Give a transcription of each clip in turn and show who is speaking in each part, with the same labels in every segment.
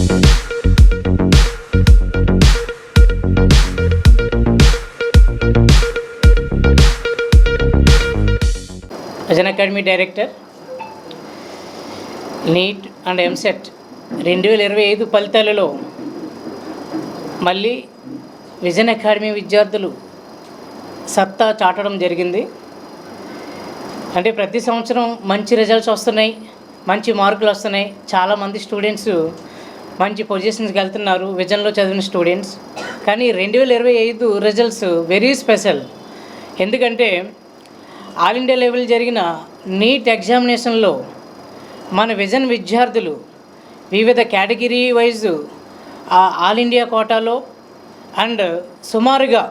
Speaker 1: అజన్ academy director NEET and EAMCET రెండు వేల ఇరవై ఐదు ఫలితాలలో మళ్ళీ విజన్ అకాడమీ విద్యార్థులు సత్తా చాటడం జరిగింది. అంటే ప్రతి సంవత్సరం మంచి రిజల్ట్స్ వస్తున్నాయి మంచి మార్కులు వస్తున్నాయి. చాలామంది స్టూడెంట్స్ మంచి పొజిషన్స్కి వెళ్తున్నారు. విజన్లో చదివిన స్టూడెంట్స్ కానీ రెండు వేల ఇరవై ఐదు రిజల్ట్స్ వెరీ స్పెషల్ ఎందుకంటే ఆల్ ఇండియా లెవెల్ జరిగిన నీట్ ఎగ్జామినేషన్లో మన విజన్ విద్యార్థులు వివిధ కేటగిరీ వైజ్ ఆల్ ఇండియా కోటాలో అండ్ సుమారుగా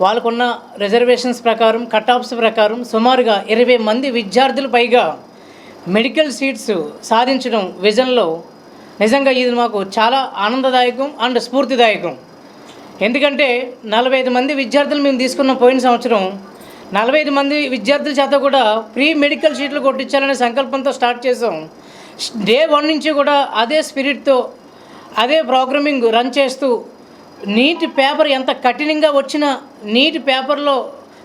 Speaker 1: వాళ్ళకున్న రిజర్వేషన్స్ ప్రకారం కట్ ఆఫ్స్ ప్రకారం సుమారుగా ఇరవై మంది విద్యార్థులు పైగా మెడికల్ సీట్స్ సాధించడం విజన్లో నిజంగా ఇది మాకు చాలా ఆనందదాయకం అండ్ స్ఫూర్తిదాయకం. ఎందుకంటే నలభై ఐదు మంది విద్యార్థులు మేము తీసుకున్న పోయిన సంవత్సరం నలభై ఐదు మంది విద్యార్థుల చేత కూడా ప్రీ మెడికల్ షీట్లు కొట్టించాలనే సంకల్పంతో స్టార్ట్ చేసాం. డే వన్ నుంచి కూడా అదే స్పిరిట్తో అదే ప్రోగ్రామింగ్ రన్ చేస్తూ నీటి పేపర్ ఎంత కఠినంగా వచ్చినా నీటి పేపర్లో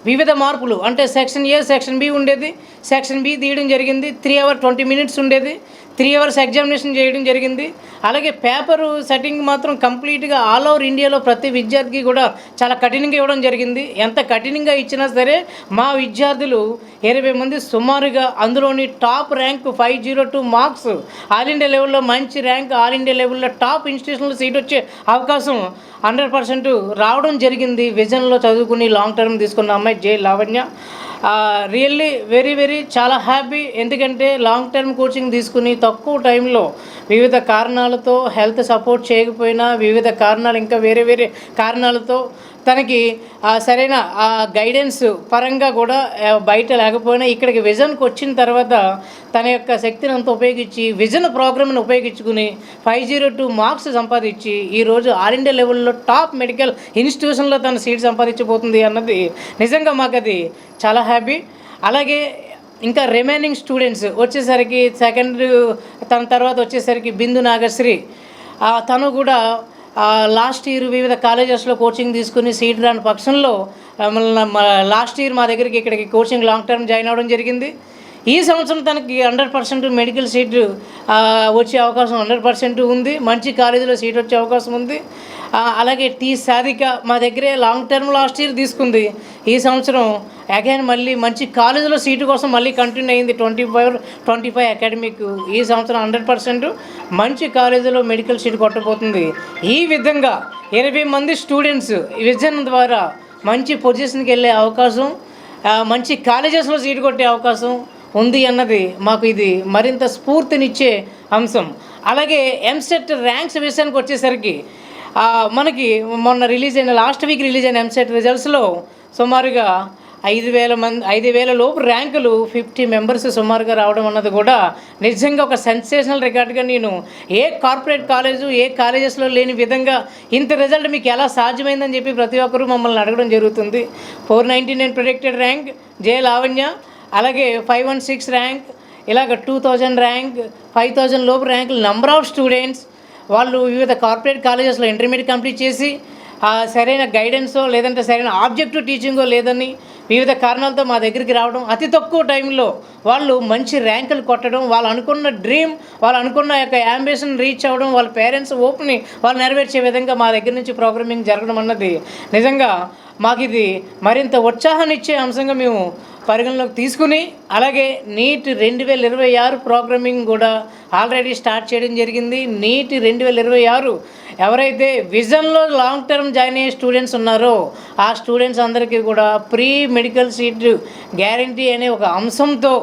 Speaker 1: వివిధ మార్పులు అంటే సెక్షన్ ఏ సెక్షన్ బి ఉండేది. సెక్షన్ బి తీయడం జరిగింది త్రీ అవర్ ట్వంటీ మినిట్స్ ఉండేది. త్రీ అవర్స్ ఎగ్జామినేషన్ చేయడం జరిగింది. అలాగే పేపరు సెట్టింగ్ మాత్రం కంప్లీట్గా ఆల్ ఓవర్ ఇండియాలో ప్రతి విద్యార్థికి కూడా చాలా కఠినంగా ఇవ్వడం జరిగింది. ఎంత కఠినంగా ఇచ్చినా సరే మా విద్యార్థులు ఇరవై మంది సుమారుగా అందులోని top rank five zero two marks all India లెవెల్లో మంచి ర్యాంక్ ఆల్ ఇండియా లెవెల్లో టాప్ ఇన్స్టిట్యూషన్లో సీట్ వచ్చే అవకాశం హండ్రెడ్ పర్సెంట్ రావడం జరిగింది. విజన్లో చదువుకుని లాంగ్ టర్మ్ తీసుకున్న అమ్మాయి J Lavanya. Really very very చాలా హ్యాపీ ఎందుకంటే లాంగ్ టర్మ్ కోచింగ్ తీసుకుని తక్కువ టైంలో వివిధ కారణాలతో హెల్త్ సపోర్ట్ చేయకపోయినా వివిధ కారణాలు ఇంకా వేరే వేరే కారణాలతో తనకి సరైన ఆ గైడెన్స్ పరంగా కూడా బయట లేకపోయినా ఇక్కడికి విజన్కి వచ్చిన తర్వాత తన యొక్క శక్తిని అంతా ఉపయోగించి విజన్ ప్రోగ్రామ్ని ఉపయోగించుకుని ఫైవ్ జీరో టూ మార్క్స్ సంపాదించి ఈరోజు ఆల్ ఇండియా లెవెల్లో టాప్ మెడికల్ ఇన్స్టిట్యూషన్లో తన సీట్ సంపాదించబోతుంది అన్నది నిజంగా మాకు అది చాలా హ్యాపీ అలాగే ఇంకా రిమైనింగ్ స్టూడెంట్స్ వచ్చేసరికి సెకండ్ తన తర్వాత వచ్చేసరికి బిందు నాగశ్రీ. తను కూడా లాస్ట్ ఇయర్ వివిధ కాలేజెస్లో కోచింగ్ తీసుకుని సీట్ రాని పక్షంలో మళ్ళీ మా- లాస్ట్ ఇయర్ మా దగ్గరికి ఇక్కడికి కోచింగ్ లాంగ్ టర్మ్ జాయిన్ అవ్వడం జరిగింది. ఈ సంవత్సరం తనకి హండ్రెడ్ పర్సెంట్ మెడికల్ సీట్ వచ్చే అవకాశం హండ్రెడ్ పర్సెంట్ ఉంది. మంచి కాలేజీలో సీట్ వచ్చే అవకాశం ఉంది. అలాగే టీ సాధిక మా దగ్గరే లాంగ్ టర్మ్ లాస్ట్ ఇయర్ తీసుకుంది. ఈ సంవత్సరం అగైన్ మళ్ళీ మంచి కాలేజీలో సీటు కోసం మళ్ళీ కంటిన్యూ అయింది. Twenty five twenty five academic ఈ సంవత్సరం హండ్రెడ్ పర్సెంట్ మంచి కాలేజీలో మెడికల్ సీట్ కొట్టబోతుంది. ఈ విధంగా ఇరవై మంది స్టూడెంట్స్ విజన్ ద్వారా మంచి పొజిషన్కి వెళ్ళే అవకాశం మంచి కాలేజెస్లో సీటు కొట్టే అవకాశం ఉంది అన్నది మాకు ఇది మరింత స్ఫూర్తినిచ్చే అంశం. అలాగే ఎంసెట్ ర్యాంక్స్ విషయానికి వచ్చేసరికి మనకి మొన్న రిలీజ్ అయిన లాస్ట్ వీక్ రిలీజ్ అయిన ఎంసెట్ రిజల్ట్స్లో సుమారుగా ఐదు వేల మంది ఐదు వేల లోపు ర్యాంకులు ఫిఫ్టీ మెంబర్స్ సుమారుగా రావడం అన్నది కూడా నిజంగా ఒక సెన్సేషనల్ రికార్డ్గా నేను ఏ కార్పొరేట్ కాలేజు ఏ కాలేజెస్లో లేని విధంగా ఇంత రిజల్ట్ మీకు ఎలా సాధ్యమైందని చెప్పి ప్రతి ఒక్కరూ మమ్మల్ని అడగడం జరుగుతుంది. Four ninety nine predicted rank J Lavanya అలాగే ఫైవ్ వన్ సిక్స్ ర్యాంక్ ఇలాగ two thousand rank five thousand లోపు ర్యాంకులు నెంబర్ ఆఫ్ స్టూడెంట్స్ వాళ్ళు వివిధ కార్పొరేట్ కాలేజెస్లో ఇంటర్మీడియట్ కంప్లీట్ చేసి సరైన గైడెన్సో లేదంటే సరైన ఆబ్జెక్టివ్ టీచింగో లేదని వివిధ కారణాలతో మా దగ్గరికి రావడం అతి తక్కువ టైంలో వాళ్ళు మంచి ర్యాంకులు కొట్టడం వాళ్ళు అనుకున్న డ్రీమ్ వాళ్ళు అనుకున్న యొక్క యాంబిషన్ రీచ్ అవ్వడం వాళ్ళ పేరెంట్స్ ఓప్ని వాళ్ళు నెరవేర్చే విధంగా మా దగ్గర నుంచి ప్రోగ్రామింగ్ జరగడం అన్నది నిజంగా మాకు ఇది మరింత ఉత్సాహాన్ని ఇచ్చే అంశంగా మేము పరిగణలోకి తీసుకుని అలాగే నీట్ రెండు వేల ఇరవై ఆరు ప్రోగ్రామింగ్ కూడా ఆల్రెడీ స్టార్ట్ చేయడం జరిగింది. నీట్ రెండు వేల ఇరవై ఆరు ఎవరైతే విజన్లో లాంగ్ టర్మ్ జాయిన్ అయ్యే స్టూడెంట్స్ ఉన్నారో ఆ స్టూడెంట్స్ అందరికీ కూడా ప్రీ మెడికల్ సీట్ గ్యారంటీ అనే ఒక అంశంతో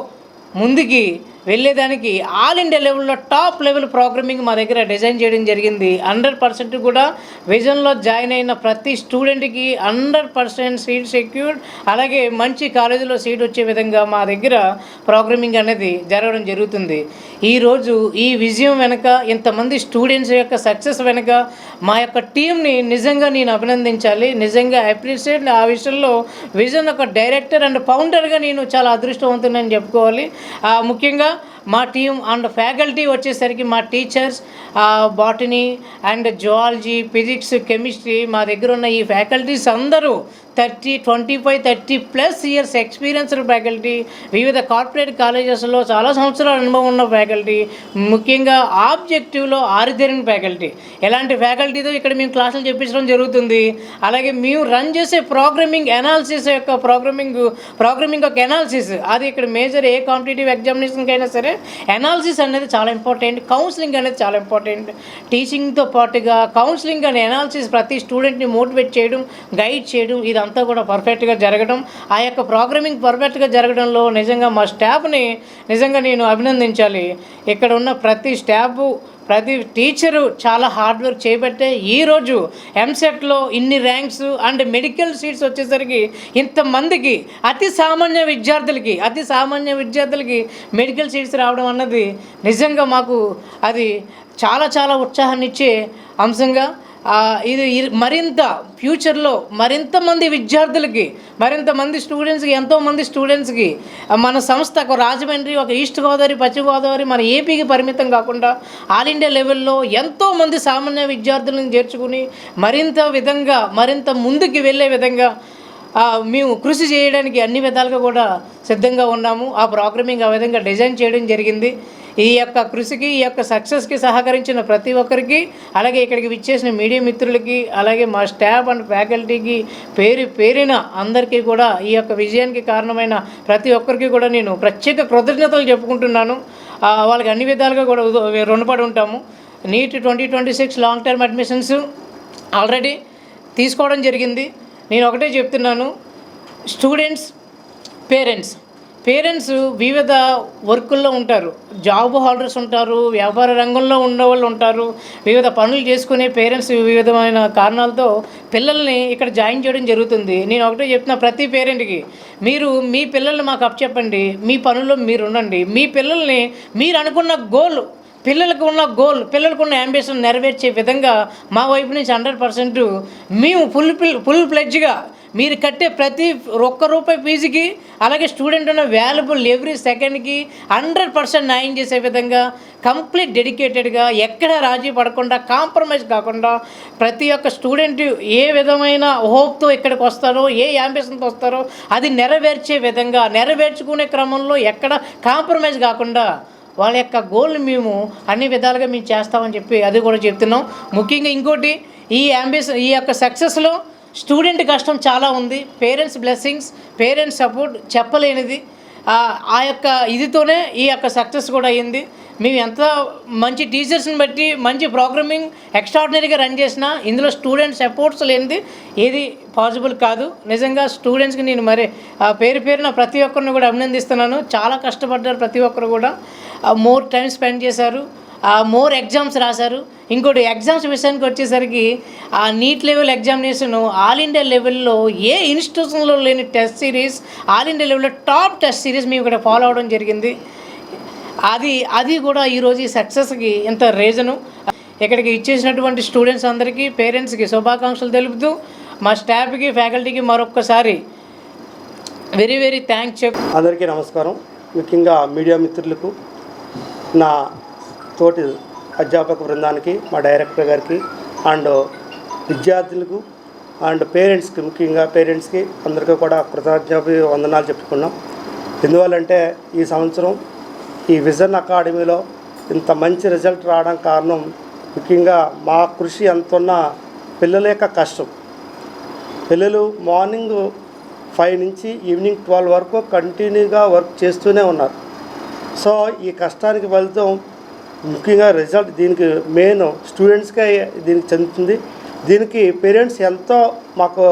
Speaker 1: ముందుకి వెళ్ళేదానికి ఆల్ ఇండియా లెవెల్లో టాప్ లెవెల్ ప్రోగ్రామింగ్ మా దగ్గర డిజైన్ చేయడం జరిగింది. హండ్రెడ్ పర్సెంట్ కూడా విజన్లో జాయిన్ అయిన ప్రతి స్టూడెంట్కి హండ్రెడ్ పర్సెంట్ సీట్ సెక్యూర్డ్. అలాగే మంచి కాలేజీలో సీట్ వచ్చే విధంగా మా దగ్గర ప్రోగ్రామింగ్ అనేది జరగడం జరుగుతుంది. ఈరోజు ఈ విజయం వెనుక ఇంతమంది స్టూడెంట్స్ యొక్క సక్సెస్ వెనుక మా యొక్క టీంని నిజంగా నేను అభినందించాలి. నిజంగా అప్రిషియేట్ ఆ విషయంలో విజన్ ఒక డైరెక్టర్ అండ్ ఫౌండర్గా నేను చాలా అదృష్టవంతునని చెప్పుకోవాలి. ముఖ్యంగా మా టీం అండ్ ఫ్యాకల్టీ వచ్చేసరికి మా teachers botany and zoology physics chemistry మా దగ్గర ఉన్న ఈ ఫ్యాకల్టీస్ అందరూ thirty twenty five thirty plus years experienced faculty వివిధ కార్పొరేట్ కాలేజెస్లో చాలా సంవత్సరాల అనుభవం ఉన్న ఫ్యాకల్టీ ముఖ్యంగా ఆబ్జెక్టివ్లో ఆరితేరిన ఫ్యాకల్టీ. ఎలాంటి ఫ్యాకల్టీతో ఇక్కడ మేము క్లాసులు చెప్పించడం జరుగుతుంది. అలాగే మేము రన్ చేసే ప్రోగ్రామింగ్ అనాలిసిస్ యొక్క ప్రోగ్రామింగ్ ప్రోగ్రామింగ్ యొక్క అనాలిసిస్ అది ఇక్కడ మేజర్ ఏ కాంపిటేటివ్ ఎగ్జామినేషన్కి అయినా సరే అనాలిసిస్ అనేది చాలా ఇంపార్టెంట్ కౌన్సిలింగ్ అనేది చాలా ఇంపార్టెంట్. టీచింగ్తో పాటుగా కౌన్సిలింగ్ అనే అనాలిసిస్ ప్రతి స్టూడెంట్ని మోటివేట్ చేయడం గైడ్ చేయడం ఇది ఇదంతా కూడా పర్ఫెక్ట్గా జరగడం ఆ యొక్క ప్రోగ్రామింగ్ పర్ఫెక్ట్గా జరగడంలో నిజంగా మా స్టాఫ్ని నిజంగా నేను అభినందించాలి. ఇక్కడ ఉన్న ప్రతి స్టాఫ్ ప్రతి టీచరు చాలా హార్డ్ వర్క్ చేయబట్టే ఈరోజు ఎంసెట్లో ఇన్ని ర్యాంక్స్ అండ్ మెడికల్ సీట్స్ వచ్చేసరికి ఇంతమందికి అతి సామాన్య విద్యార్థులకి అతి సామాన్య విద్యార్థులకి మెడికల్ సీట్స్ రావడం అన్నది నిజంగా మాకు అది చాలా చాలా ఉత్సాహాన్ని ఇచ్చే అంశంగా ఇది మరింత ఫ్యూచర్లో మరింత మంది విద్యార్థులకి మరింత మంది స్టూడెంట్స్కి ఎంతోమంది స్టూడెంట్స్కి మన సంస్థ ఒక రాజమండ్రి ఒక ఈస్ట్ గోదావరి పశ్చిమ గోదావరి మన ఏపీకి పరిమితం కాకుండా ఆల్ ఇండియా లెవెల్లో ఎంతోమంది సామాన్య విద్యార్థులను చేర్చుకుని మరింత విధంగా మరింత ముందుకు వెళ్ళే విధంగా మేము కృషి చేయడానికి అన్ని విధాలుగా కూడా సిద్ధంగా ఉన్నాము. ఆ ప్రోగ్రామింగ్ ఆ విధంగా డిజైన్ చేయడం జరిగింది. ఈ యొక్క కృషికి ఈ యొక్క సక్సెస్కి సహకరించిన ప్రతి ఒక్కరికి అలాగే ఇక్కడికి విచ్చేసిన మీడియా మిత్రులకి అలాగే మా స్టాఫ్ అండ్ ఫ్యాకల్టీకి పేరు పేరిన అందరికీ కూడా ఈ యొక్క విజయానికి కారణమైన ప్రతి ఒక్కరికి కూడా నేను ప్రత్యేక కృతజ్ఞతలు చెప్పుకుంటున్నాను. వాళ్ళకి అన్ని విధాలుగా కూడా రుణపడి ఉంటాము. NEET twenty twenty six long term admissions already తీసుకోవడం జరిగింది. నేను ఒకటే చెప్తున్నాను. స్టూడెంట్స్ పేరెంట్స్ పేరెంట్స్ వివిధ వర్కుల్లో ఉంటారు. జాబ్ హోల్డర్స్ ఉంటారు వ్యాపార రంగంలో ఉన్నవాళ్ళు ఉంటారు. వివిధ పనులు చేసుకునే పేరెంట్స్ వివిధమైన కారణాలతో పిల్లల్ని ఇక్కడ జాయిన్ చేయడం జరుగుతుంది. నేను ఒకటే చెప్తున్నా ప్రతి పేరెంట్కి మీరు మీ పిల్లల్ని మాకు అప్పచెప్పండి మీ పనుల్లో మీరు ఉండండి. మీ పిల్లల్ని మీరు అనుకున్న గోల్ పిల్లలకు ఉన్న గోల్ పిల్లలకు ఉన్న అంబిషన్ నెరవేర్చే విధంగా మా వైపు నుంచి హండ్రెడ్ పర్సెంట్ మేము ఫుల్ ఫుల్ ఫ్లెడ్జ్గా మీరు కట్టే ప్రతి ఒక్క రూపాయి ఫీజుకి అలాగే స్టూడెంట్ ఉన్న వాల్యుబుల్ ఎవ్రీ సెకండ్కి హండ్రెడ్ పర్సెంట్ న్యాయం చేసే విధంగా కంప్లీట్ డెడికేటెడ్గా ఎక్కడ రాజీ పడకుండా కాంప్రమైజ్ కాకుండా ప్రతి ఒక్క స్టూడెంట్ ఏ విధమైన హోప్తో ఇక్కడికి వస్తారో ఏ యాంబిషన్తో వస్తారో అది నెరవేర్చే విధంగా నెరవేర్చుకునే క్రమంలో ఎక్కడ కాంప్రమైజ్ కాకుండా వాళ్ళ యొక్క గోల్ని మేము అన్ని విధాలుగా మేము చేస్తామని చెప్పి అది కూడా చెప్తున్నాం. ముఖ్యంగా ఇంకోటి ఈ అంబిషన్ ఈ యొక్క సక్సెస్లో స్టూడెంట్ కష్టం చాలా ఉంది. పేరెంట్స్ బ్లెస్సింగ్స్ పేరెంట్స్ సపోర్ట్ చెప్పలేనిది. ఆ యొక్క ఇదితోనే ఈ యొక్క సక్సెస్ కూడా అయ్యింది. మేము ఎంత మంచి టీచర్స్ని బట్టి మంచి ప్రోగ్రామింగ్ ఎక్స్ట్రాడినరీగా రన్ చేసినా ఇందులో స్టూడెంట్ సపోర్ట్స్ లేనిది ఏది పాసిబుల్ కాదు. నిజంగా స్టూడెంట్స్కి నేను మరి ఆ పేరు పేరున ప్రతి ఒక్కరిని కూడా అభినందిస్తున్నాను. చాలా కష్టపడ్డారు ప్రతి ఒక్కరు కూడా. మోర్ టైం స్పెండ్ చేశారు. మోర్ ఎగ్జామ్స్ రాశారు. ఇంకోటి ఎగ్జామ్స్ విషయానికి వచ్చేసరికి ఆ NEET level examination all India లెవెల్లో ఏ ఇన్స్టిట్యూషన్లో లేని టెస్ట్ సిరీస్ ఆల్ ఇండియా లెవెల్లో టాప్ టెస్ట్ సిరీస్ మేము ఇక్కడ ఫాలో అవడం జరిగింది. అది అది కూడా ఈరోజు ఈ సక్సెస్కి ఎంత రీజను. ఇక్కడికి ఇచ్చేసినటువంటి స్టూడెంట్స్ అందరికీ పేరెంట్స్కి శుభాకాంక్షలు తెలుపుతూ మా స్టాఫ్కి ఫ్యాకల్టీకి మరొక్కసారి వెరీ వెరీ థ్యాంక్స్ చెప్
Speaker 2: అందరికీ నమస్కారం. ముఖ్యంగా మీడియా మిత్రులకు నా తోటి అధ్యాపక బృందానికి మా డైరెక్టర్ గారికి అండ్ విద్యార్థులకు అండ్ పేరెంట్స్కి ముఖ్యంగా పేరెంట్స్కి అందరికీ కూడా కృతజ్ఞత వందనాలు చెప్పుకున్నాం. ఎందువల్లంటే ఈ సంవత్సరం ఈ విజన్ అకాడమీలో ఇంత మంచి రిజల్ట్ రావడం కారణం ముఖ్యంగా మా కృషి ఎంతున్న పిల్లల యొక్క కష్టం. పిల్లలు మార్నింగ్ ఫైవ్ నుంచి ఈవినింగ్ ట్వెల్వ్ వరకు కంటిన్యూగా వర్క్ చేస్తూనే ఉన్నారు. సో ఈ కష్టానికి ఫలితం ముఖ్యంగా రిజల్ట్ దీనికి మెయిన్ స్టూడెంట్స్కే దీనికి చెందుతుంది. దీనికి పేరెంట్స్ ఎంతో మాకు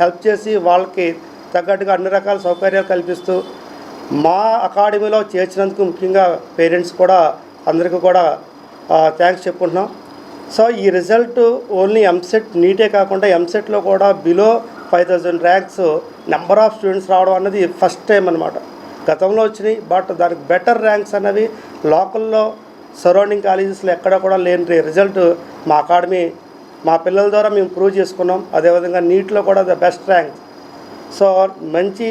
Speaker 2: హెల్ప్ చేసి వాళ్ళకి తగ్గట్టుగా అన్ని రకాల సౌకర్యాలు కల్పిస్తూ మా అకాడమీలో చేర్చినందుకు ముఖ్యంగా పేరెంట్స్ కూడా అందరికీ కూడా థ్యాంక్స్ చెప్పుకుంటున్నాం. సో ఈ రిజల్ట్ ఓన్లీ ఎంసెట్ నీటే కాకుండా ఎంసెట్లో కూడా below five thousand ranks number of students రావడం అన్నది ఫస్ట్ టైం అనమాట గతంలో వచ్చినాయి బట్ దానికి బెటర్ ర్యాంక్స్ అనేవి లోకల్లో సరౌండింగ్ కాలేజెస్లో ఎక్కడ కూడా లేని రిజల్ట్ మా అకాడమీ మా పిల్లల ద్వారా మేము ప్రూవ్ చేసుకున్నాం. అదేవిధంగా నీట్లో కూడా ద బెస్ట్ ర్యాంక్. సో మంచి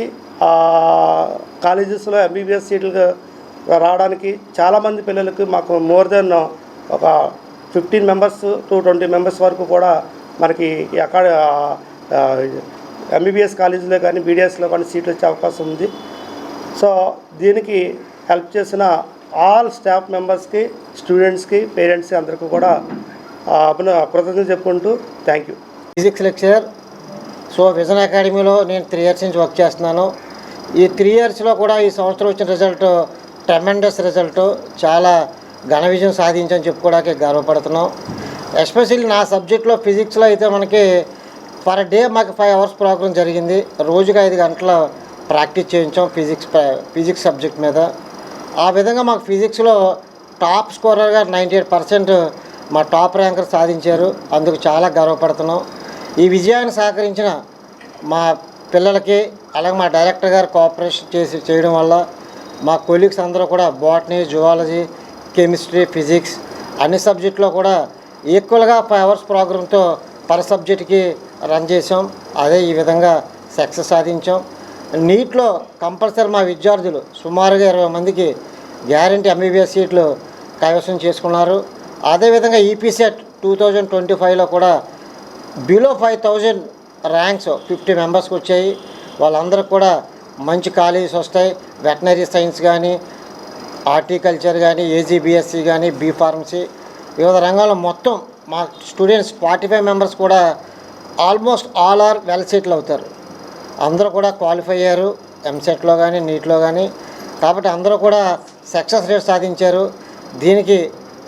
Speaker 2: కాలేజెస్లో ఎంబీబీఎస్ సీట్లు రావడానికి చాలామంది పిల్లలకు మాకు మోర్ దెన్ ఒక fifteen members to twenty members వరకు కూడా మనకి అకాడ ఎంబీబీఎస్ కాలేజీలో కానీ బీడీఎస్లో కానీ సీట్లు వచ్చే అవకాశం ఉంది. సో దీనికి హెల్ప్ చేసిన ఆల్ స్టాఫ్ మెంబర్స్కి స్టూడెంట్స్కి పేరెంట్స్కి అందరికీ కూడా అభిన కృతజ్ఞతలు చెప్పుకుంటూ thank you.
Speaker 3: Physics lecturer so Vision అకాడమీలో నేను త్రీ ఇయర్స్ నుంచి వర్క్ చేస్తున్నాను. ఈ త్రీ ఇయర్స్లో కూడా ఈ సంవత్సరం వచ్చిన రిజల్ట్ టెమెండస్ రిజల్ట్. చాలా ఘన విజయం సాధించని చెప్పుకోవడానికి గర్వపడుతున్నాం. ఎస్పెషల్లీ నా సబ్జెక్ట్లో ఫిజిక్స్లో అయితే మనకి పర్ డే మాకు ఫైవ్ అవర్స్ ప్రోగ్రామ్ జరిగింది. రోజుకి ఐదు గంటల ప్రాక్టీస్ చేయించాం ఫిజిక్స్ ఫిజిక్స్ సబ్జెక్ట్ మీద. ఆ విధంగా మాకు ఫిజిక్స్లో టాప్ స్కోరర్గా నైంటీ ఎయిట్ పర్సెంట్ మా టాప్ ర్యాంకర్ సాధించారు. అందుకు చాలా గర్వపడుతున్నాం. ఈ విజయాన్ని సహకరించిన మా పిల్లలకి అలాగే మా డైరెక్టర్ గారు కోఆపరేషన్ చేసి చేయడం వల్ల మా కొలీగ్స్ అందరూ కూడా బాటనీ జువాలజీ కెమిస్ట్రీ ఫిజిక్స్ అన్ని సబ్జెక్టులో కూడా ఈక్వల్గా ఫైవ్ అవర్స్ ప్రోగ్రామ్తో పర్ సబ్జెక్ట్కి రన్ చేసాం అదే ఈ విధంగా సక్సెస్ సాధించాం. నీట్లో కంపల్సరీ మా విద్యార్థులు సుమారుగా ఇరవై మందికి గ్యారంటీ ఎంబీబీఎస్ సీట్లు కైవసం చేసుకున్నారు. అదేవిధంగా ఈపీసెట్ టూ థౌజండ్ ట్వంటీ ఫైవ్లో కూడా below five thousand ranks fifty మెంబర్స్కి వచ్చాయి. వాళ్ళందరికీ కూడా మంచి కాలేజెస్ వస్తాయి. వెటనరీ సైన్స్ కానీ హార్టికల్చర్ కానీ ఏజీబీఎస్సీ కానీ బీ ఫార్మసీ వివిధ రంగాల్లో మొత్తం మా స్టూడెంట్స్ ఫార్టీ ఫైవ్ మెంబర్స్ కూడా almost all are well settle అవుతారు. అందరూ కూడా క్వాలిఫై అయ్యారు ఎంసెట్లో కానీ నీట్లో కానీ కాబట్టి అందరూ కూడా సక్సెస్ రేట్ సాధించారు. దీనికి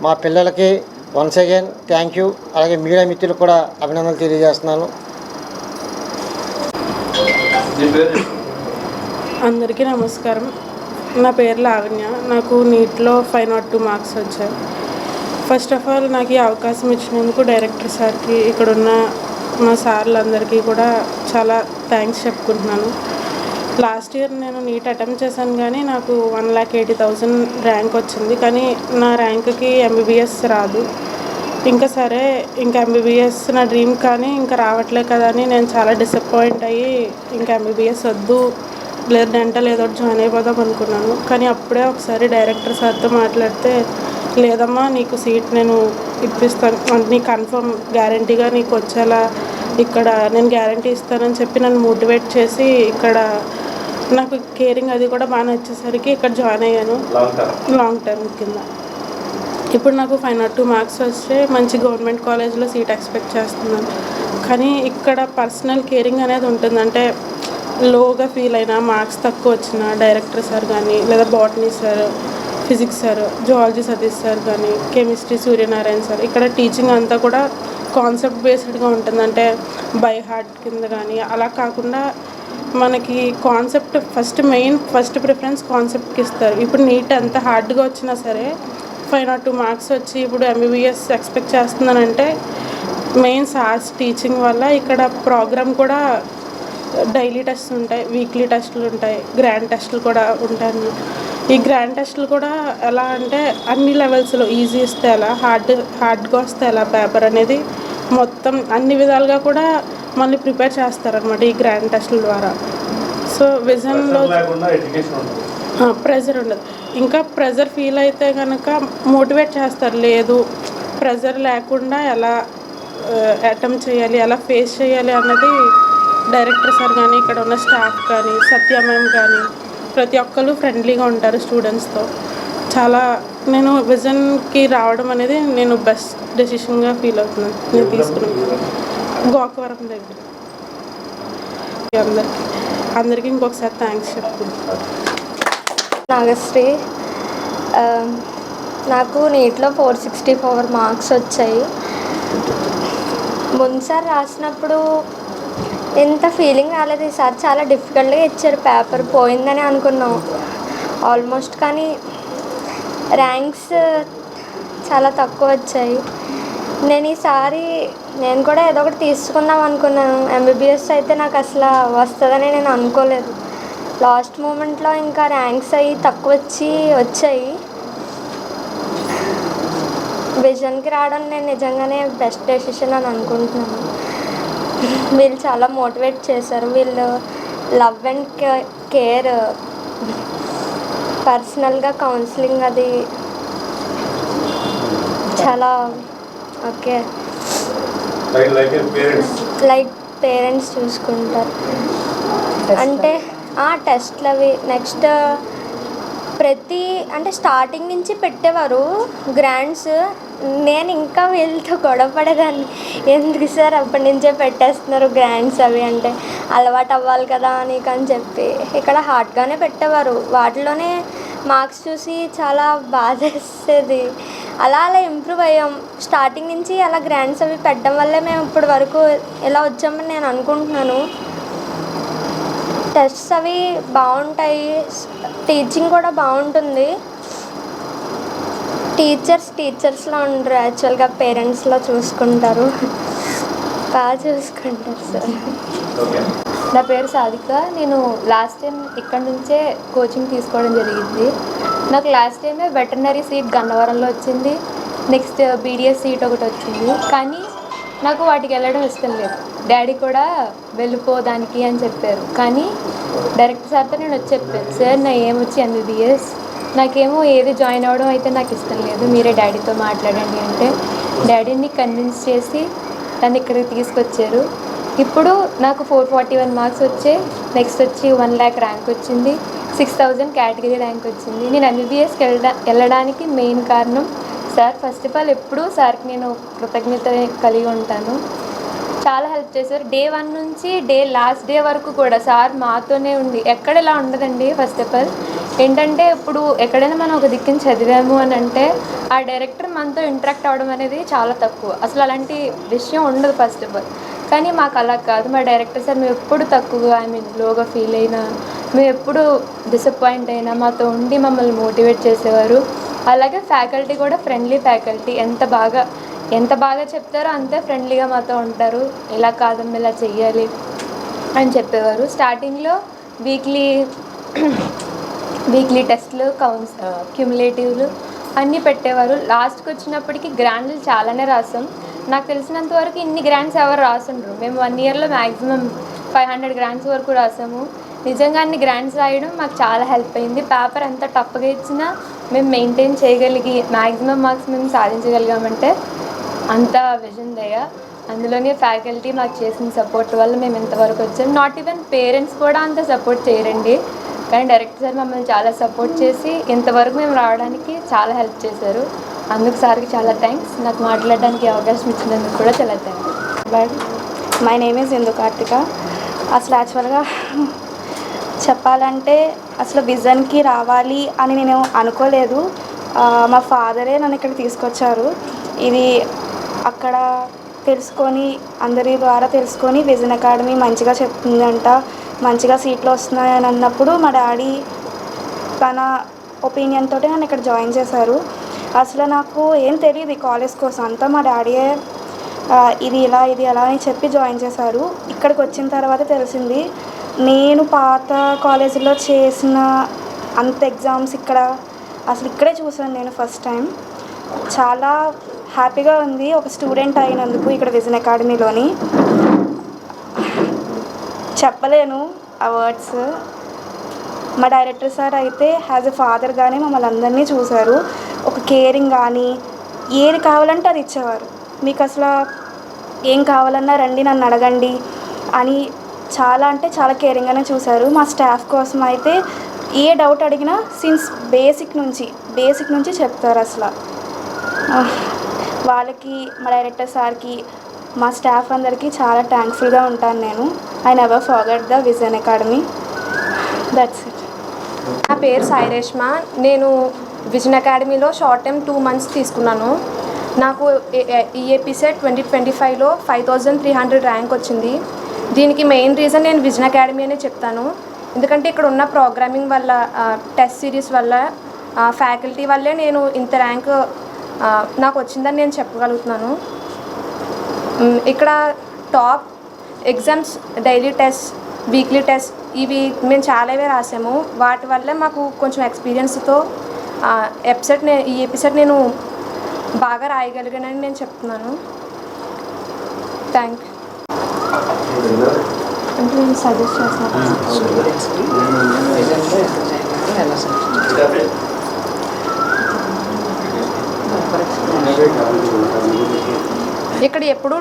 Speaker 3: మా పిల్లలకి వన్స్ అగైన్ థ్యాంక్ యూ. అలాగే మీడియా మిత్రులకు కూడా అభినందనలు తెలియజేస్తున్నాను.
Speaker 4: అందరికీ నమస్కారం. నా పేరు లావణ్య. నాకు నీట్లో ఫైవ్ నాట్ టూ మార్క్స్ వచ్చాయి. ఫస్ట్ ఆఫ్ ఆల్ నాకు ఈ అవకాశం ఇచ్చినందుకు డైరెక్టర్ సార్కి ఇక్కడ ఉన్న మా సార్లందరికీ కూడా చాలా థ్యాంక్స్ చెప్పుకుంటున్నాను. లాస్ట్ ఇయర్ నేను నీట్ అటెంప్ట్ చేశాను కానీ నాకు one lakh eighty thousand rank వచ్చింది. కానీ నా ర్యాంక్కి ఎంబీబీఎస్ రాదు. ఇంకా సరే ఇంకా ఎంబీబీఎస్ నా డ్రీమ్ కానీ ఇంకా రావట్లే కదా అని నేను చాలా డిసప్పాయింట్ అయ్యి ఇంకా ఎంబీబీఎస్ వద్దు లేదు డెంటల్ ఏదో ఒకటి జాయిన్ అయిపోదాం అనుకున్నాను. కానీ అప్పుడే ఒకసారి డైరెక్టర్ సార్తో మాట్లాడితే లేదమ్మా నీకు సీట్ నేను ఇప్పిస్తాను అంటే కన్ఫర్మ్ గ్యారంటీగా నీకు వచ్చేలా ఇక్కడ నేను గ్యారంటీ ఇస్తానని చెప్పి నన్ను మోటివేట్ చేసి ఇక్కడ నాకు కేరింగ్ అది కూడా బాగా నచ్చేసరికి ఇక్కడ జాయిన్ అయ్యాను.
Speaker 5: లాంగ్ టర్మ్
Speaker 4: లాంగ్ టర్మ్ కింద. ఇప్పుడు నాకు ఫైవ్ నాట్ టూ మార్క్స్ వస్తే మంచి గవర్నమెంట్ కాలేజ్లో సీట్ ఎక్స్పెక్ట్ చేస్తున్నాను. కానీ ఇక్కడ పర్సనల్ కేరింగ్ అనేది ఉంటుంది అంటే లోగా ఫీల్ అయినా మార్క్స్ తక్కువ వచ్చిన డైరెక్టర్ సార్ కానీ లేదా botany sir physics sir zoology Satish sir కానీ కెమిస్ట్రీ సూర్యనారాయణ సార్ ఇక్కడ టీచింగ్ అంతా కూడా కాన్సెప్ట్ బేస్డ్గా ఉంటుంది. అంటే బై హార్ట్ కింద కానీ అలా కాకుండా మనకి concept first main first preference కాన్సెప్ట్కి ఇస్తారు. ఇప్పుడు నీట్ ఎంత హార్డ్గా వచ్చినా సరే ఫైవ్ నాట్ టూ మార్క్స్ వచ్చి ఇప్పుడు ఎంబీబీఎస్ ఎక్స్పెక్ట్ చేస్తున్నానంటే మెయిన్ సార్స్ టీచింగ్ వల్ల ఇక్కడ ప్రోగ్రామ్ కూడా డైలీ టెస్ట్లు ఉంటాయి వీక్లీ టెస్టులు ఉంటాయి గ్రాండ్ టెస్టులు కూడా ఉంటాయి. ఈ గ్రాండ్ టెస్టులు కూడా ఎలా అంటే అన్ని లెవెల్స్లో ఈజీ ఇస్తే ఎలా హార్డ్ హార్డ్గా వస్తే ఎలా పేపర్ అనేది మొత్తం అన్ని విధాలుగా కూడా మళ్ళీ ప్రిపేర్ చేస్తారనమాట ఈ గ్రాండ్ టెస్టుల ద్వారా. సో విజన్లో ప్రెజర్ ఉండదు. ఇంకా ప్రెజర్ ఫీల్ అయితే కనుక మోటివేట్ చేస్తారు. లేదు ప్రెజర్ లేకుండా ఎలా అటెంప్ట్ చేయాలి ఎలా ఫేస్ చేయాలి అన్నది డైరెక్టర్ సార్ కానీ ఇక్కడ ఉన్న స్టాఫ్ కానీ సత్య మ్యామ్ కానీ ప్రతి ఒక్కరు ఫ్రెండ్లీగా ఉంటారు స్టూడెంట్స్తో చాలా నేను విజన్కి రావడం అనేది నేను బెస్ట్ డెసిషన్గా ఫీల్ అవుతున్నాను. నేను తీసుకున్నాను గోకవరం దగ్గర. అందరికి అందరికీ ఇంకొకసారి థ్యాంక్స్ చెప్పుకుంటున్నాను
Speaker 6: నాగశ్రీ నాకు నీట్లో ఫోర్ సిక్స్టీ ఫోర్ మార్క్స్ వచ్చాయి. ముందుసారి రాసినప్పుడు ఎంత ఫీలింగ్ రాలేదు. ఈసారి చాలా డిఫికల్ట్గా ఇచ్చారు పేపర్ పోయిందని అనుకున్నాం. ఆల్మోస్ట్ కానీ ర్యాంక్స్ చాలా తక్కువ వచ్చాయి. నేను ఈసారి నేను కూడా ఏదో ఒకటి తీసుకుందాం అనుకున్నాను. ఎంబీబీఎస్ అయితే నాకు అసలు వస్తుందని నేను అనుకోలేదు. లాస్ట్ మూమెంట్లో ఇంకా ర్యాంక్స్ అయ్యి తక్కువ వచ్చి వచ్చాయి. విజన్కి రావడం నేను నిజంగానే బెస్ట్ డెసిషన్ అని అనుకుంటున్నాను. వీళ్ళు చాలా మోటివేట్ చేశారు. వీళ్ళు లవ్ అండ్ కేర్ పర్సనల్గా కౌన్సిలింగ్ అది చాలా okay.
Speaker 5: Like like parents
Speaker 6: like parents చూసుకుంటారు. అంటే ఆ టెస్ట్లు అవి నెక్స్ట్ ప్రతి అంటే స్టార్టింగ్ నుంచి పెట్టేవారు గ్రాండ్స్. నేను ఇంకా వీళ్ళతో గొడవ పడేదాన్ని. ఎందుకు సార్ అప్పటి నుంచే పెట్టేస్తున్నారు గ్రాండ్స్ అవి అంటే? అలవాటు అవ్వాలి కదా నీకు అని చెప్పి. ఇక్కడ హార్డ్గానే పెట్టేవారు. వాటిలోనే మార్క్స్ చూసి చాలా బాధ వేసేది. అలా అలా ఇంప్రూవ్ అయ్యాం. స్టార్టింగ్ నుంచి అలా గ్రాండ్స్ అవి పెట్టడం వల్లే మేము ఇప్పటి వరకు ఇలా వచ్చామని నేను అనుకుంటున్నాను. టెస్ట్స్ అవి బాగుంటాయి. టీచింగ్ కూడా బాగుంటుంది. టీచర్స్ టీచర్స్లో ఉండరు. యాక్చువల్గా పేరెంట్స్లో చూసుకుంటారు. బాగా చూసుకుంటారు సార్.
Speaker 7: నా పేరు సాధిక. నేను లాస్ట్ టైం ఇక్కడ నుంచే కోచింగ్ తీసుకోవడం జరిగింది. నాకు లాస్ట్ టైమే వెటర్నరీ సీట్ గన్నవరంలో వచ్చింది. నెక్స్ట్ బీడిఎస్ సీట్ ఒకటి వచ్చింది. కానీ నాకు వాటికి వెళ్ళడం ఇష్టం లేదు. డాడీ కూడా వెళ్ళిపో దానికి అని చెప్పారు. కానీ డైరెక్టర్ సార్తో నేను వచ్చి చెప్పాను. సార్ నా ఏమొచ్చి ఎంబీబీఎస్ నాకేమో ఏది జాయిన్ అవ్వడం అయితే నాకు ఇష్టం లేదు. మీరే డాడీతో మాట్లాడండి అంటే డాడీని కన్విన్స్ చేసి నన్ను ఇక్కడికి తీసుకొచ్చారు. ఇప్పుడు నాకు ఫోర్ ఫార్టీ వన్ మార్క్స్ వచ్చే నెక్స్ట్ వచ్చి వన్ ల్యాక్ ర్యాంక్ వచ్చింది. సిక్స్ థౌజండ్ కేటగిరీ ర్యాంక్ వచ్చింది. నేను ఎంబీబీఎస్కి వెళ్ళడా వెళ్ళడానికి మెయిన్ కారణం సార్ ఫస్ట్ ఆఫ్ ఆల్ ఎప్పుడూ సార్కి నేను కృతజ్ఞత కలిగి ఉంటాను. చాలా హెల్ప్ చేశారు. డే వన్ నుంచి డే లాస్ట్ డే వరకు కూడా సార్ మాతోనే ఉండి ఎక్కడ ఇలా ఉండదండి ఫస్ట్ ఆఫ్ ఆల్ ఏంటంటే ఇప్పుడు ఎక్కడైనా మనం ఒక దిక్కుని చదివాము అని అంటే ఆ డైరెక్టర్ మనతో ఇంటరాక్ట్ అవ్వడం అనేది చాలా తక్కువ. అసలు అలాంటి విషయం ఉండదు ఫస్ట్ ఆఫ్ ఆల్ కానీ మాకు అలా కాదు. మా డైరెక్టర్ సార్ మేము ఎప్పుడు తక్కువగా ఐ మీన్ లోగా ఫీల్ అయినా మేము ఎప్పుడు డిసప్పాయింట్ అయినా మాతో ఉండి మమ్మల్ని మోటివేట్ చేసేవారు. అలాగే ఫ్యాకల్టీ కూడా ఫ్రెండ్లీ ఫ్యాకల్టీ. ఎంత బాగా ఎంత బాగా చెప్తారో అంతే ఫ్రెండ్లీగా మాతో ఉంటారు. ఇలా కాదమ్మా ఇలా చెయ్యాలి అని చెప్పేవారు. స్టార్టింగ్లో వీక్లీ వీక్లీ టెస్ట్లు కౌన్స్ క్యుములేటివ్లు అన్నీ పెట్టేవారు. లాస్ట్కి వచ్చినప్పటికి గ్రాండ్లు చాలానే రాసాం. నాకు తెలిసినంత వరకు ఇన్ని గ్రాండ్స్ ఎవరు రాసుండ్రు. మేము వన్ ఇయర్లో మ్యాక్సిమం ఫైవ్ హండ్రెడ్ గ్రాండ్స్ వరకు రాసాము. నిజంగా అన్ని గ్రాండ్స్ రాయడం మాకు చాలా హెల్ప్ అయింది. పేపర్ ఎంత టఫ్గా ఇచ్చినా మేము మెయింటైన్ చేయగలిగి మ్యాక్సిమం మార్క్స్ మేము సాధించగలిగామంటే అంత విజన్ దయ. అందులోనే ఫ్యాకల్టీ మాకు చేసిన సపోర్ట్ వల్ల మేము ఇంతవరకు వచ్చాం. నాట్ ఈవెన్ పేరెంట్స్ కూడా అంత సపోర్ట్ చేయరండి. కానీ డైరెక్టర్ సార్ మమ్మల్ని చాలా సపోర్ట్ చేసి ఇంతవరకు మేము రావడానికి చాలా హెల్ప్ చేశారు. అందుకు సార్కి చాలా థ్యాంక్స్ నాకు మాట్లాడడానికి అవకాశం ఇచ్చినందుకు కూడా చాలా thanks
Speaker 8: but my name is Indu Karthika అసలు యాక్చువల్గా చెప్పాలంటే అసలు విజన్కి రావాలి అని నేను అనుకోలేదు. మా ఫాదరే నన్ను ఇక్కడ తీసుకొచ్చారు. ఇది అక్కడ తెలుసుకొని అందరి ద్వారా తెలుసుకొని విజన్ అకాడమీ మంచిగా చెప్తుందంట మంచిగా సీట్లు వస్తున్నాయని అన్నప్పుడు మా డాడీ తన ఒపీనియన్ తోటి నన్ను ఇక్కడ జాయిన్ చేశారు. అసలు నాకు ఏం తెలియదు ఈ కాలేజ్ కోసం అంతా. మా డాడీయే ఇది ఇలా ఇది అలా అని చెప్పి జాయిన్ చేశారు. ఇక్కడికి వచ్చిన తర్వాత తెలిసింది నేను పాత కాలేజీలో చేసిన అంత ఎగ్జామ్స్ ఇక్కడ అసలు ఇక్కడే చూసాను నేను ఫస్ట్ టైం. చాలా హ్యాపీగా ఉంది. ఒక స్టూడెంట్ అయినందుకు ఇక్కడ విజన్ అకాడమీలోని. చెప్పలేను ఆ వర్డ్స్. మా డైరెక్టర్ సార్ అయితే యాజ్ ఎ ఫాదర్గానే మమ్మల్ని అందరినీ చూశారు. ఒక కేరింగ్ కానీ ఏది కావాలంటే అది ఇచ్చేవారు. మీకు అసలు ఏం కావాలన్నా రండి నన్ను అడగండి అని చాలా అంటే చాలా కేరింగ్గానే చూశారు. మా స్టాఫ్ కోసం అయితే ఏ డౌట్ అడిగినా సిన్స్ బేసిక్ నుంచి బేసిక్ నుంచి చెప్తారు అసలు. వాళ్ళకి మా డైరెక్టర్ సార్కి మా స్టాఫ్ అందరికీ చాలా థ్యాంక్ఫుల్గా ఉంటాను నేను. I never forget the Vision academy that's it
Speaker 9: నా పేరు సాయి రేష్మ. నేను విజన్ అకాడమీలో షార్ట్ టైం టూ మంత్స్ తీసుకున్నాను. నాకు ఈ ఎపిసెడ్ ట్వంటీ ట్వంటీ ఫైవ్లో five thousand three hundred rank వచ్చింది. దీనికి మెయిన్ రీజన్ నేను విజన్ అకాడమీ అనే చెప్తాను. ఎందుకంటే ఇక్కడ ఉన్న ప్రోగ్రామింగ్ వల్ల టెస్ట్ సిరీస్ వల్ల ఫ్యాకల్టీ వల్లే నేను ఇంత ర్యాంక్ నాకు వచ్చిందని నేను చెప్పగలుగుతున్నాను. ఇక్కడ top exams daily test weekly test ఇవి మేము చాలావే రాసాము. వాటి వల్ల మాకు కొంచెం ఎక్స్పీరియన్స్తో ఎపిసెట్ నే ఈ ఎపిసెడ్ నేను బాగా రాయగలిగానని నేను చెప్తున్నాను. థ్యాంక్ యూ అంటే నేను సజెస్ట్ చేస్తాను. ఇక్కడ ఎప్పుడు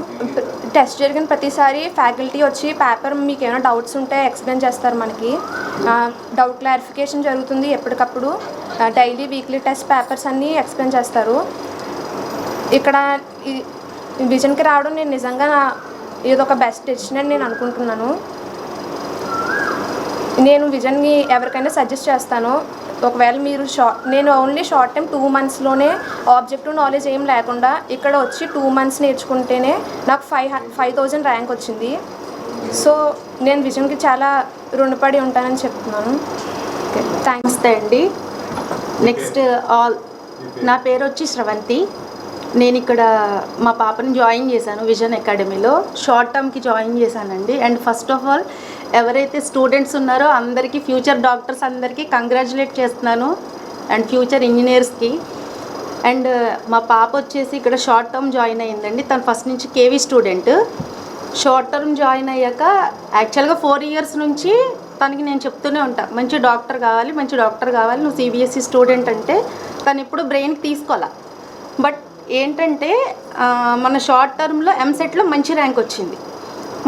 Speaker 9: టెస్ట్ జరిగిన ప్రతిసారి ఫ్యాకల్టీ వచ్చి పేపర్ మీకు ఏమైనా డౌట్స్ ఉంటే ఎక్స్ప్లెయిన్ చేస్తారు మనకి. డౌట్ క్లారిఫికేషన్ జరుగుతుంది ఎప్పటికప్పుడు. డైలీ వీక్లీ టెస్ట్ పేపర్స్ అన్నీ ఎక్స్ప్లెయిన్ చేస్తారు. ఇక్కడ విజన్కి రావడం నేను నిజంగా నా- ఇది ఒక బెస్ట్ డెసిషన్ అని నేను అనుకుంటున్నాను. నేను విజన్ని ఎవరికైనా సజెస్ట్ చేస్తాను ఒకవేళ మీరు షార్ట్ నేను ఓన్లీ షార్ట్ టైం టూ మంత్స్లోనే ఆబ్జెక్టివ్ నాలెడ్జ్ ఏం లేకుండా ఇక్కడ వచ్చి టూ మంత్స్ నేర్చుకుంటేనే నాకు ఫైవ్ ఫైవ్ థౌజండ్ ర్యాంక్ వచ్చింది. సో నేను విజన్కి చాలా రుణపడి ఉంటానని చెప్తున్నాను. థ్యాంక్స్
Speaker 10: అండి. నెక్స్ట్ ఆల్ నా పేరు వచ్చి శ్రవంతి నేను ఇక్కడ మా పాపని జాయిన్ చేశాను విజన్ అకాడమీలో. షార్ట్ టర్మ్కి జాయిన్ చేశానండి. అండ్ ఫస్ట్ ఆఫ్ ఆల్ ఎవరైతే స్టూడెంట్స్ ఉన్నారో అందరికీ ఫ్యూచర్ డాక్టర్స్ అందరికీ కంగ్రాచులేట్ చేస్తున్నాను. అండ్ ఫ్యూచర్ ఇంజనీర్స్కి. అండ్ మా పాప వచ్చేసి ఇక్కడ షార్ట్ టర్మ్ జాయిన్ అయ్యిందండి తను ఫస్ట్ నుంచి KV student. Short term join అయ్యాక యాక్చువల్గా ఫోర్ ఇయర్స్ నుంచి తనకి నేను చెప్తూనే ఉంటా. మంచి డాక్టర్ కావాలి మంచి డాక్టర్ కావాలి నువ్వు సిబిఎస్ఈ స్టూడెంట్ అంటే తను ఇప్పుడు బ్రెయిన్కి తీసుకోవాలా. బట్ ఏంటంటే మన షార్ట్ టర్మ్లో ఎంసెట్లో మంచి ర్యాంక్ వచ్చింది.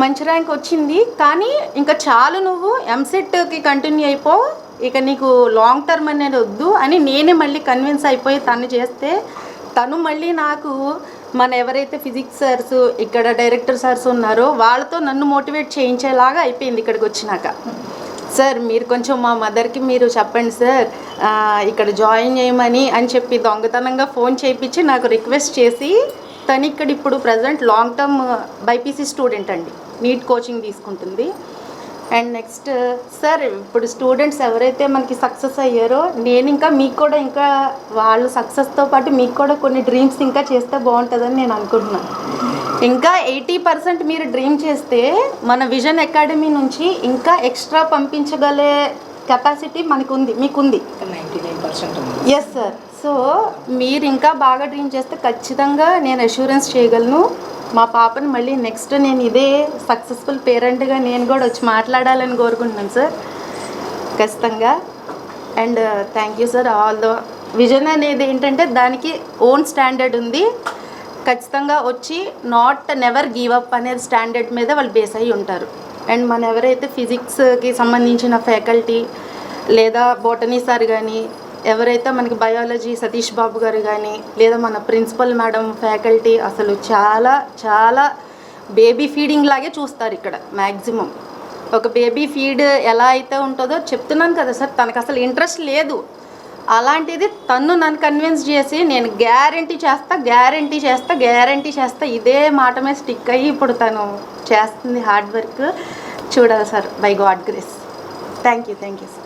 Speaker 10: మంచి ర్యాంక్ వచ్చింది కానీ ఇంకా చాలు నువ్వు ఎంసెట్కి కంటిన్యూ అయిపో ఇక నీకు లాంగ్ టర్మ్ అనేది వద్దు అని నేనే మళ్ళీ కన్విన్స్ అయిపోయి తను చేస్తే తను మళ్ళీ నాకు మన ఎవరైతే ఫిజిక్స్ సార్స్ ఇక్కడ డైరెక్టర్ సార్స్ ఉన్నారో వాళ్ళతో నన్ను మోటివేట్ చేయించేలాగా అయిపోయింది ఇక్కడికి వచ్చినాక. సార్ మీరు కొంచెం మా మదర్కి మీరు చెప్పండి సార్. ఇక్కడ జాయిన్ చేయమని అని చెప్పి దొంగతనంగా ఫోన్ చేయించి నాకు రిక్వెస్ట్ చేసి తను ఇక్కడ ఇప్పుడు present long term BiPC student అండి. నీట్ కోచింగ్ తీసుకుంటుంది. అండ్ నెక్స్ట్ సార్ ఇప్పుడు స్టూడెంట్స్ ఎవరైతే మనకి సక్సెస్ అయ్యారో నేను ఇంకా మీకు కూడా ఇంకా వాళ్ళు సక్సెస్తో పాటు మీకు కూడా కొన్ని డ్రీమ్స్ ఇంకా చేస్తే బాగుంటుందని నేను అనుకుంటున్నాను. ఇంకా ఎయిటీ పర్సెంట్ మీరు డ్రీమ్ చేస్తే మన విజన్ అకాడమీ నుంచి ఇంకా ఎక్స్ట్రా పంపించగలే కెపాసిటీ మనకు ఉంది. మీకుంది ఎస్ సార్ సో మీరు ఇంకా బాగా డ్రీమ్ చేస్తే ఖచ్చితంగా నేను అష్యూరెన్స్ చేయగలను. మా పాపని మళ్ళీ నెక్స్ట్ నేను ఇదే సక్సెస్ఫుల్ పేరెంట్గా నేను కూడా వచ్చి మాట్లాడాలని కోరుకుంటున్నాను సార్ ఖచ్చితంగా. And thank you sir all the vision అనేది ఏంటంటే దానికి ఓన్ స్టాండర్డ్ ఉంది. ఖచ్చితంగా వచ్చి నాట్ నెవర్ గివ్ అప్ అనేది స్టాండర్డ్ మీద వాళ్ళు బేస్ అయ్యి ఉంటారు. అండ్ మన ఎవరైతే ఫిజిక్స్కి సంబంధించిన ఫ్యాకల్టీ లేదా బోటనీ సార్ కానీ ఎవరైతే మనకి బయాలజీ సతీష్ బాబు గారు కానీ లేదా మన ప్రిన్సిపల్ మేడం ఫ్యాకల్టీ అసలు చాలా చాలా బేబీ ఫీడింగ్ లాగే చూస్తారు ఇక్కడ మ్యాక్సిమం ఒక బేబీ ఫీడ్ ఎలా అయితే ఉంటుందో చెప్తున్నాను కదా సార్ తనకు అసలు ఇంట్రెస్ట్ లేదు. అలాంటిది తను నన్ను కన్విన్స్ చేసి నేను గ్యారంటీ చేస్తా గ్యారంటీ చేస్తా గ్యారంటీ చేస్తా ఇదే మాట మీద స్టిక్ అయ్యి ఇప్పుడు తను చేస్తుంది హార్డ్ వర్క్ చూడాలి sir. By God grace thank you thank you sir